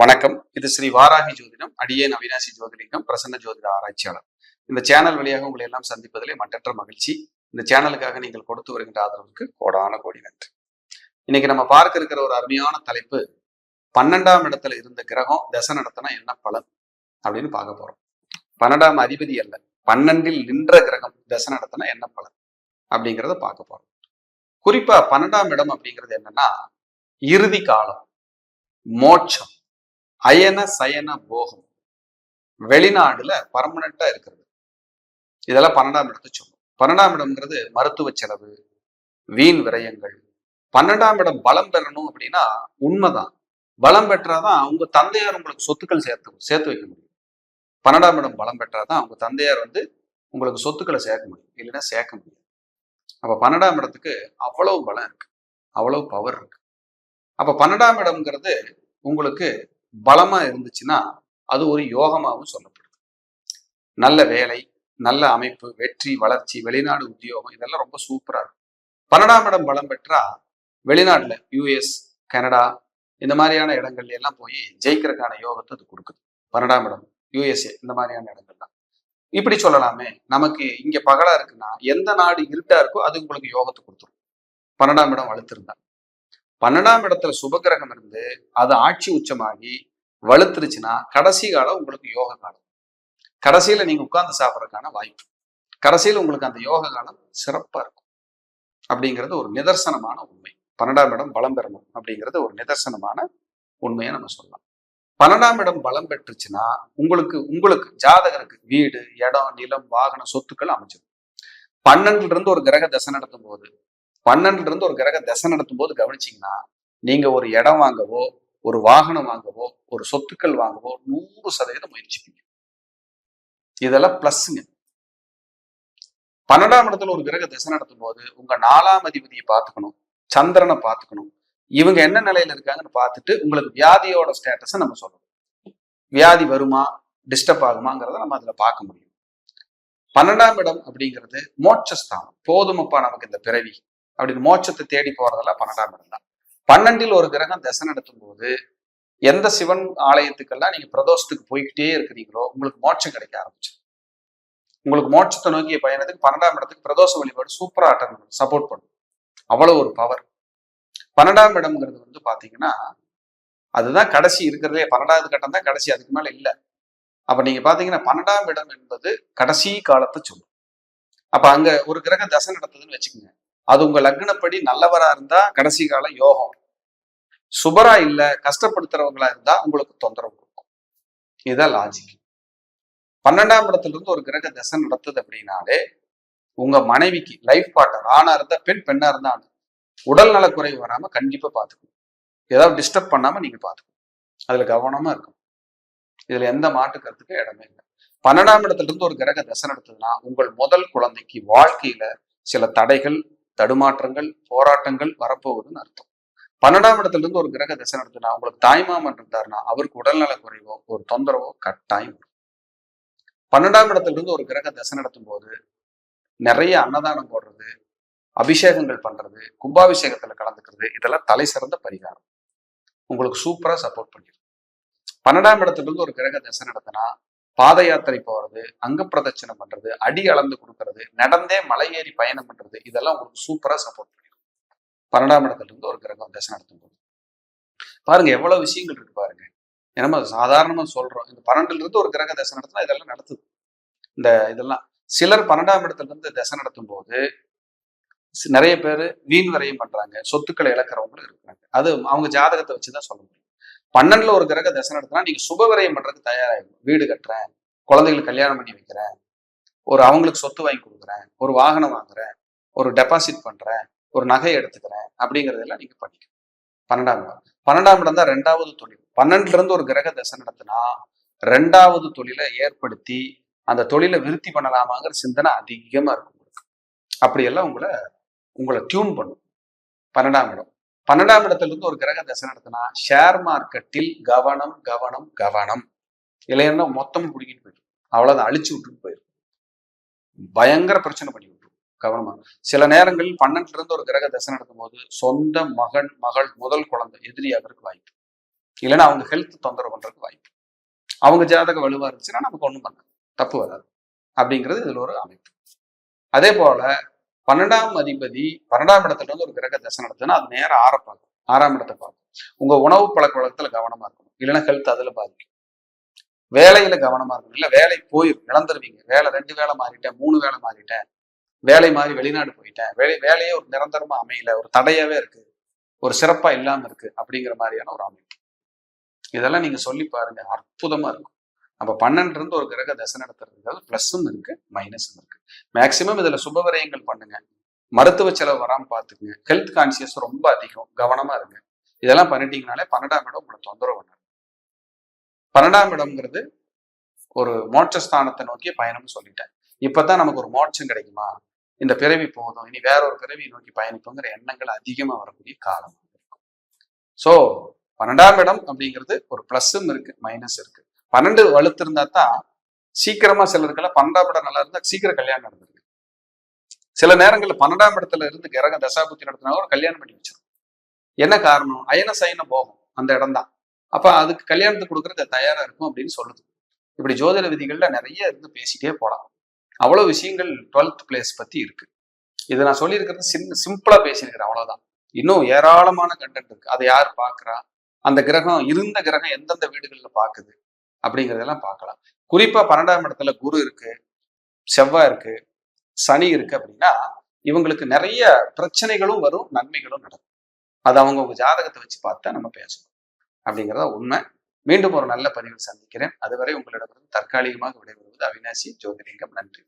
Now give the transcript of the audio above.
வணக்கம். இது ஸ்ரீ வாராகி ஜோதிடம் அடியேன் அவினாசி ஜோதிலிங்கம் பிரசன்ன ஜோதிட ஆராய்ச்சியாளர். இந்த சேனல் வழியாக உங்களை எல்லாம் சந்திப்பதிலே மட்டற்ற மகிழ்ச்சி. இந்த சேனலுக்காக நீங்கள் கொடுத்து வருகின்ற ஆதரவுக்கு கோடான கோடி நன்றி. இன்னைக்கு நம்ம பார்க்க இருக்கிற ஒரு அருமையான தலைப்பு பன்னெண்டாம் இடத்துல இருந்த கிரகம் தசை நடத்தினா என்ன பலன் அப்படின்னு பார்க்க போறோம். பன்னெண்டாம் அதிபதி அல்ல பன்னெண்டில் நின்ற கிரகம் தசை நடத்தினா என்ன பலன் அப்படிங்கிறத பார்க்க போறோம். குறிப்பா பன்னெண்டாம் இடம் அப்படிங்கிறது என்னன்னா இறுதி காலம் மோட்சம். அயன சயன போகம். வெளிநாடுல பர்மனண்டா இருக்கிறது. இதெல்லாம் பன்னெண்டாம் இடத்தை சொல்லும். பன்னெண்டாம் இடம்ங்கிறது மருத்துவ செலவு வீண் விரயங்கள். பன்னெண்டாம் இடம் பலம் பெறணும் அப்படின்னா உண்மைதான். பலம் பெற்றாதான் உங்க தந்தையார் உங்களுக்கு சொத்துக்கள் சேர்த்து சேர்த்து வைக்க முடியும். பன்னெண்டாம் இடம் பலம் பெற்றாதான் உங்க தந்தையார் வந்து உங்களுக்கு சொத்துக்களை சேர்க்க முடியும். இல்லைன்னா சேர்க்க முடியும் அப்ப பன்னெண்டாம் இடத்துக்கு அவ்வளவு பலம் இருக்கு. அவ்வளவு பவர் இருக்கு. அப்ப பன்னெண்டாம் இடம்ங்கிறது உங்களுக்கு பலமா இருந்துச்சுன்னா அது ஒரு யோகமாகவும் சொல்லப்படுது. நல்ல வேலை நல்ல அமைப்பு வெற்றி வளர்ச்சி வெளிநாடு உத்தியோகம் இதெல்லாம் ரொம்ப சூப்பரா இருக்கும். பன்னெண்டாம் இடம் பலம் பெற்றா வெளிநாட்டுல யூஎஸ் கனடா இந்த மாதிரியான இடங்கள்ல எல்லாம் போய் ஜெயிக்கிறதுக்கான யோகத்தை அது கொடுக்குது. பன்னெண்டாம் இடம் யூஎஸ்ஏ இந்த மாதிரியான இடங்கள்லாம். இப்படி சொல்லலாமே நமக்கு இங்க பகலா இருக்குன்னா எந்த நாடு இருட்டா இருக்கோ அது உங்களுக்கு யோகத்தை கொடுத்துரும். பன்னெண்டாம் இடம் வலுத்திருந்தா. பன்னெண்டாம் இடத்துல சுபகிரகம் இருந்து அது ஆட்சி உச்சமாகி வலுத்துருச்சுன்னா கடைசி காலம் உங்களுக்கு யோக காலம். கடைசியில நீங்க உட்கார்ந்து சாப்பிட்றதுக்கான வாய்ப்பு. கடைசியில் உங்களுக்கு அந்த யோக காலம் சிறப்பா இருக்கும். அப்படிங்கிறது ஒரு நிதர்சனமான உண்மை. பன்னெண்டாம் இடம் பலம் பெறணும் அப்படிங்கிறது ஒரு நிதர்சனமான உண்மையை நம்ம சொல்லலாம். பன்னெண்டாம் இடம் பலம் பெற்றுச்சுன்னா உங்களுக்கு உங்களுக்கு ஜாதகருக்கு வீடு இடம் நிலம் வாகன சொத்துக்கள் அமைச்சிடும் பன்னெண்டுல இருந்து ஒரு கிரக தசை நடத்தும் போது பன்னெண்டுல இருந்து ஒரு கிரக திசை நடத்தும் போது கவனிச்சீங்கன்னா நீங்க ஒரு இடம் வாங்கவோ ஒரு வாகனம் வாங்கவோ ஒரு சொத்துக்கள் வாங்கவோ நூறு சதவீதம் முயற்சிப்பீங்க இதெல்லாம் பிளஸ்ங்க பன்னெண்டாம் இடத்துல ஒரு கிரக திசை நடத்தும் போது உங்க நாலாம் அதிபதியை பார்த்துக்கணும் சந்திரனை பார்த்துக்கணும். இவங்க என்ன நிலையில இருக்காங்கன்னு பார்த்துட்டு உங்களுக்கு வியாதியோட ஸ்டேட்டஸை நம்ம சொல்லணும். வியாதி வருமா டிஸ்டர்ப் ஆகுமாங்கிறத நம்ம அதுல பார்க்க முடியும். பன்னெண்டாம் இடம் அப்படிங்கிறது மோட்சஸ்தானம் போதுமப்பா நமக்கு இந்த பிறவி. அப்படின்னு மோட்சத்தை தேடி போறதெல்லாம் பன்னெண்டாம் இடம் தான். பன்னெண்டில் ஒரு கிரகம் தசை நடத்தும் போது எந்த சிவன் ஆலயத்துக்கெல்லாம் நீங்க பிரதோஷத்துக்கு போய்கிட்டே இருக்கிறீங்களோ உங்களுக்கு மோட்சம் கிடைக்க ஆரம்பிச்சு உங்களுக்கு மோட்சத்தை நோக்கிய பயணத்துக்கு பன்னெண்டாம் இடத்துக்கு பிரதோஷ வழிபாடு சூப்பரா அட்டன் பண்ணும் சப்போர்ட் பண்ணும் அவ்வளவு ஒரு பவர் பன்னெண்டாம் இடம்ங்கிறது வந்து பாத்தீங்கன்னா அதுதான் கடைசி இருக்கிறதே பன்னெண்டாவது கட்டம் தான் கடைசி அதுக்கு மேல இல்லை. அப்ப நீங்க பாத்தீங்கன்னா பன்னெண்டாம் இடம் என்பது கடைசி காலத்தை சொல்லும். அப்ப அங்க ஒரு கிரகம் தசை நடத்துதுன்னு வச்சுக்கோங்க. அது உங்க லக்னப்படி நல்லவரா இருந்தா கடைசி கால யோகம். சுபரா இல்ல கஷ்டப்படுத்துறவங்களா இருந்தா உங்களுக்கு தொந்தரவு கொடுக்கும். இதுதான் லாஜிக் பன்னெண்டாம் இடத்துல இருந்து ஒரு கிரக தசை நடத்துது அப்படின்னாலே உங்க மனைவிக்கு லைஃப் பார்ட்னர் ஆணா இருந்தா பெண் பெண்ணா இருந்தா உடல் நலக்குறைவு வராம கண்டிப்பா பாத்துக்கணும். ஏதாவது டிஸ்டர்ப் பண்ணாம நீங்க பாத்துக்கணும். அதுல கவனமா இருக்கும் இதுல எந்த மாட்டு கருத்துக்கும் இடமே இல்லை. பன்னெண்டாம் இடத்துல இருந்து ஒரு கிரக தசை நடத்துதுன்னா உங்கள் முதல் குழந்தைக்கு வாழ்க்கையில சில தடைகள் தடுமாற்றங்கள் போராட்டங்கள் வரப்போகுதுன்னு அர்த்தம். பன்னெண்டாம் இடத்துல இருந்து ஒரு கிரக திசை நடத்துனா உங்களுக்கு தாய்மாமன் இருந்தாருன்னா அவருக்கு உடல்நல குறைவோ ஒரு தொந்தரவோ கட்டாயம் வரும். பன்னெண்டாம் இடத்துல இருந்து ஒரு கிரக திசை நடத்தும் போது நிறைய அன்னதானம் போடுறது அபிஷேகங்கள் பண்றது கும்பாபிஷேகத்துல கலந்துக்கிறது இதெல்லாம் தலை சிறந்த பரிகாரம். உங்களுக்கு சூப்பரா சப்போர்ட் பண்ணிடும் பன்னெண்டாம் இடத்துல இருந்து ஒரு கிரக திசை நடத்தினா பாத யாத்திரை போறது அங்க பிரதட்சணம் பண்றது அடி அளந்து கொடுக்கறது நடந்தே மலை ஏறி பயணம் பண்றது இதெல்லாம் உங்களுக்கு சூப்பரா சப்போர்ட் பண்ணிடும். பன்னெண்டாம் இடத்துல இருந்து ஒரு கிரகம் தசை நடத்தும் போது. பாருங்க எவ்வளவு விஷயங்கள் இருக்கு பாருங்க. நம்ம சாதாரணமா சொல்றோம். இந்த பன்னெண்டுல இருந்து ஒரு கிரக தசை நடத்தினா இதெல்லாம் நடத்துது. இந்த இதெல்லாம் சிலர் பன்னெண்டாம் இடத்துல இருந்து தசை நடத்தும் போது நிறைய பேர் வீண் வரையும் பண்றாங்க. சொத்துக்களை இழக்கிறவங்களும் இருக்கிறாங்க. அது அவங்க ஜாதகத்தை வச்சுதான் சொல்ல முடியும். பன்னெண்டுல ஒரு கிரக தசை நடத்தினா நீங்க சுப பண்றதுக்கு தயாராகும் வீடு கட்டுறேன் குழந்தைகளுக்கு கல்யாணம் பண்ணி வைக்கிறேன் ஒரு அவங்களுக்கு சொத்து வாங்கி கொடுக்குறேன் ஒரு வாகனம் வாங்குறேன் ஒரு டெபாசிட் பண்றேன் ஒரு நகை எடுத்துக்கிறேன் அப்படிங்கறதெல்லாம் நீங்க பண்ணிக்கணும். பன்னெண்டாம் இடம். பன்னெண்டாம் இடம் தான் ரெண்டாவது தொழில். பன்னெண்டுல இருந்து ஒரு கிரக தசை நடத்தினா ரெண்டாவது தொழிலை ஏற்படுத்தி அந்த தொழிலை விருத்தி பண்ணலாமாங்கிற சிந்தனை அதிகமா இருக்கும். உங்களுக்கு அப்படியெல்லாம் உங்களை உங்களை டியூன் பண்ணும். பன்னெண்டாம் இடம். பன்னெண்டாம் இடத்துல இருந்து ஒரு கிரக தசை நடத்தினா ஷேர் மார்க்கெட்டில் கவனம் கவனம் கவனம். இல்லைன்னா மொத்தம் பிடிக்கிட்டு போயிடும். அவ்வளவுதான் அழிச்சு விட்டுட்டு போயிடும். பயங்கர பிரச்சனை பண்ணி விட்டுரும் கவனமா. சில நேரங்களில் பன்னெண்டுல இருந்து ஒரு கிரக தசை நடத்தும் போது சொந்த மகன் மகள் முதல் குழந்தை எதிரியாகிறதுக்கு வாய்ப்பு. இல்லைன்னா அவங்க ஹெல்த் தொந்தரவு பண்றதுக்கு வாய்ப்பு. அவங்க ஜாதக வலுவா இருந்துச்சுன்னா நமக்கு ஒண்ணும் பண்ண தப்பு வராது. அப்படிங்கிறது இதுல ஒரு அமைப்பு. அதே போல பன்னெண்டாம் அதிபதி பன்னெண்டாம் இடத்துல இருந்து ஒரு கிரக தசை நடத்துனா அது நேரம் ஆற பார்க்கும். ஆறாம் இடத்தை பார்க்கும். உங்க உணவு பழக்க வழக்கத்துல கவனமா இருக்கணும். இல்லைன்னா ஹெல்த் அதுல பாதிக்கும். வேலையில கவனமா இருக்கணும். இல்ல வேலை போயிடும் இழந்துருவீங்க. வேலை ரெண்டு வேலை மாறிட்டேன் மூணு வேலை மாறிட்டேன். வேலை மாறி வெளிநாடு போயிட்டேன். வேலை வேலையே ஒரு நிரந்தரமா அமையல. ஒரு தடையாவே இருக்கு. ஒரு சிறப்பா இல்லாம இருக்கு. அப்படிங்கிற மாதிரியான ஒரு அமைப்பு. இதெல்லாம் நீங்க சொல்லி பாருங்க. அற்புதமா இருக்கும். நம்ம பன்னெண்டு இருந்து ஒரு கிரக தசை நடத்துறதுக்காக பிளஸும் இருக்கு மைனஸும் இருக்கு. மேக்சிமம் இதுல சுபவிரயங்கள் பண்ணுங்க. மருத்துவ செலவு வராமல் பாத்துக்குங்க. ஹெல்த் கான்சியஸ் ரொம்ப அதிகம். கவனமா இருங்க. இதெல்லாம் பண்ணிட்டீங்கனாலே பன்னெண்டாம் இடம் உங்களை தொந்தரவு பண்ணாது. பன்னெண்டாம் இடம்ங்கிறது ஒரு மோட்சஸ்தானத்தை நோக்கி பயணம்னு சொல்லிட்டேன். இப்பதான் நமக்கு ஒரு மோட்சம் கிடைக்குமா? இந்த பிறவி போதும். இனி வேற ஒரு பிறவி நோக்கி பயணிப்போங்கிற எண்ணங்கள் அதிகமா வரக்கூடிய காலம் இருக்கும். ஸோ பன்னெண்டாம் இடம் அப்படிங்கிறது ஒரு பிளஸ்ஸும் இருக்கு மைனஸ் இருக்கு. பன்னெண்டு வலுத்து இருந்தா தான் சீக்கிரமா சிலருக்கெல்லாம் பன்னெண்டாம் இடம் நல்லா இருந்தா சீக்கிரம் கல்யாணம் நடந்திருக்கு. சில நேரங்கள்ல பன்னெண்டாம் இடத்துல இருந்து கிரக தசாபுத்தி நடத்தினா ஒரு கல்யாணம் பண்ணி வச்சிடும் என்ன காரணம்? அயன சயன போகும் அந்த இடம் தான் அப்ப அதுக்கு கல்யாணத்துக்கு கொடுக்கறது தயாரா இருக்கும் அப்படின்னு சொல்லுது. இப்படி ஜோதிட விதிகள்ல நிறைய இருந்து பேசிட்டே போலாம். அவ்வளவு விஷயங்கள் டுவெல்த் பிளேஸ் பத்தி இருக்கு. இதை நான் சொல்லியிருக்கிறது சின்ன சிம்பிளா பேசியிருக்கிறேன் அவ்வளவுதான். இன்னும் ஏராளமான கண்டென்ட் இருக்கு. அதை யார் பாக்குறா அந்த கிரகம் இருந்த கிரகம் எந்தெந்த வீடுகள்ல பாக்குது? அப்படிங்கிறதெல்லாம் பார்க்கலாம். குறிப்பா பன்னெண்டாம் இடத்துல குரு இருக்கு செவ்வாய் இருக்கு சனி இருக்கு அப்படின்னா இவங்களுக்கு நிறைய பிரச்சனைகளும் வரும் நன்மைகளும் நடக்கும். அது அவங்கவுங்க ஜாதகத்தை வச்சு பார்த்தா நம்ம பேசணும். அப்படிங்கிறத உண்மை. மீண்டும் ஒரு நல்ல பதிவில் சந்திக்கிறேன். அதுவரை உங்களிடமிருந்து தற்காலிகமாக விடைபெறுவது அவினாசி ஜோதிலிங்கம். நன்றி.